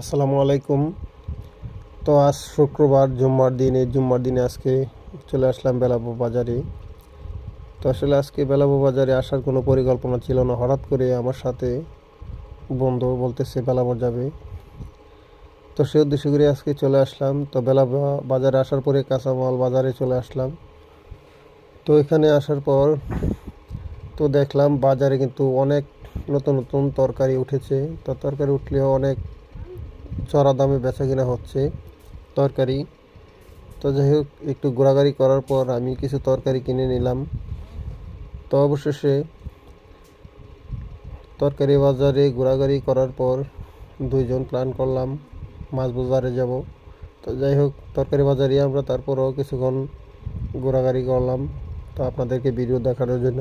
আসসালামু আলাইকুম। তো আজ শুক্রবার, জুম্মার দিনে। জুম্মার দিনে আজকে চলে আসলাম বেলাবো বাজারে। তো আসলে আজকে বেলাবো বাজারে আসার কোনো পরিকল্পনা ছিল না। হঠাৎ করে আমার সাথে বন্ধু বলতেছে, বেলাবো যাবে। তো সে উদ্দেশ্য করে আজকে চলে আসলাম। তো বেলাবো বাজারে আসার পরে কাঁচামাল বাজারে চলে আসলাম। তো এখানে আসার পর তো দেখলাম বাজারে কিন্তু অনেক নতুন নতুন তরকারি উঠেছে। তো তরকারি উঠলেও অনেক চড়া দামে বেচা কিনা হচ্ছে তরকারি। তো যাই হোক, একটু ঘোরাঘুরি করার পর আমি কিছু তরকারি কিনে নিলাম। তো অবশেষে তরকারি বাজারে ঘোরাঘুরি করার পর দুইজন প্ল্যান করলাম, মাছ বাজারে যাব। তো যাই হোক, তরকারি বাজারে আমরা তারপরও কিছুক্ষণ ঘোরাঘুরি করলাম। তো আপনাদেরকে ভিডিও দেখানোর জন্য